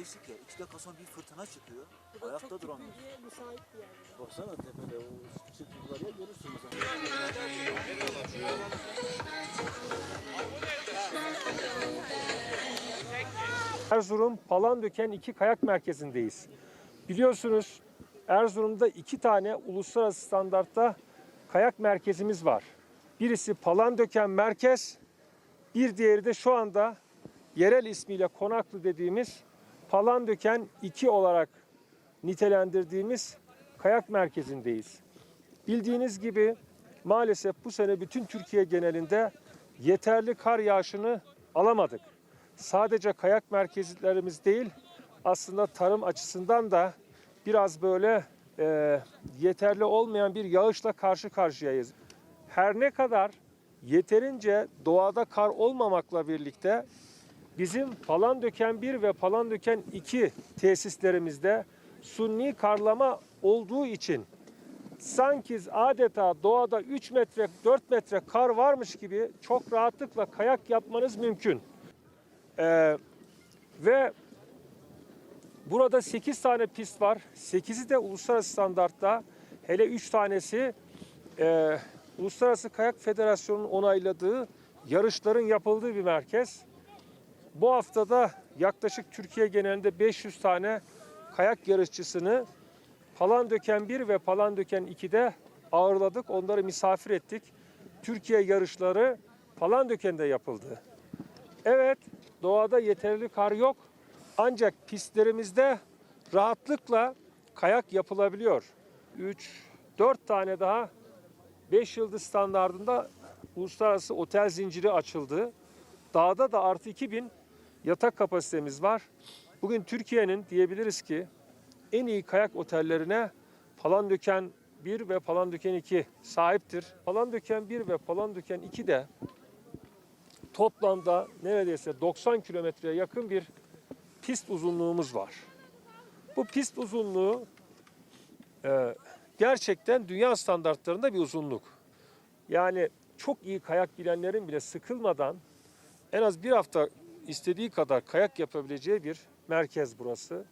beşlik ya. İki dakika sonra bir fırtına çıkıyor. Bu da Ayakta çok duramıyor. tükürüğe müsait bir yer. Baksana tepede o çıktıkları ya görürsün. Erzurum Palandöken 2 Kayak Merkezi'ndeyiz. Biliyorsunuz Erzurum'da iki tane uluslararası standartta kayak merkezimiz var. Birisi Palandöken Merkez, bir diğeri de şu anda yerel ismiyle Konaklı dediğimiz Palandöken 2 olarak nitelendirdiğimiz kayak merkezindeyiz. Bildiğiniz gibi maalesef bu sene bütün Türkiye genelinde yeterli kar yağışını alamadık. Sadece kayak merkezlerimiz değil, aslında tarım açısından da biraz böyle e, yeterli olmayan bir yağışla karşı karşıyayız. Her ne kadar yeterince doğada kar olmamakla birlikte bizim Palandöken 1 ve Palandöken 2 tesislerimizde sunni karlama olduğu için sanki adeta doğada 3 metre 4 metre kar varmış gibi çok rahatlıkla kayak yapmanız mümkün. Ee, ve burada 8 tane pist var. 8'i de uluslararası standartta. Hele 3 tanesi e, Uluslararası Kayak Federasyonu'nun onayladığı yarışların yapıldığı bir merkez. Bu haftada yaklaşık Türkiye genelinde 500 tane kayak yarışçısını Palandöken 1 ve Palandöken 2'de ağırladık. Onları misafir ettik. Türkiye yarışları Palandöken'de yapıldı. Evet, doğada yeterli kar yok. Ancak pistlerimizde rahatlıkla kayak yapılabiliyor. 3 4 tane daha 5 yıldız standartında uluslararası otel zinciri açıldı. Dağda da artı 2000 yatak kapasitemiz var. Bugün Türkiye'nin diyebiliriz ki en iyi kayak otellerine Palandöken 1 ve Palandöken 2 sahiptir. Palandöken 1 ve Palandöken 2 de toplamda neredeyse 90 kilometreye yakın bir pist uzunluğumuz var. Bu pist uzunluğu e, gerçekten dünya standartlarında bir uzunluk. Yani çok iyi kayak bilenlerin bile sıkılmadan en az bir hafta istediği kadar kayak yapabileceği bir merkez burası.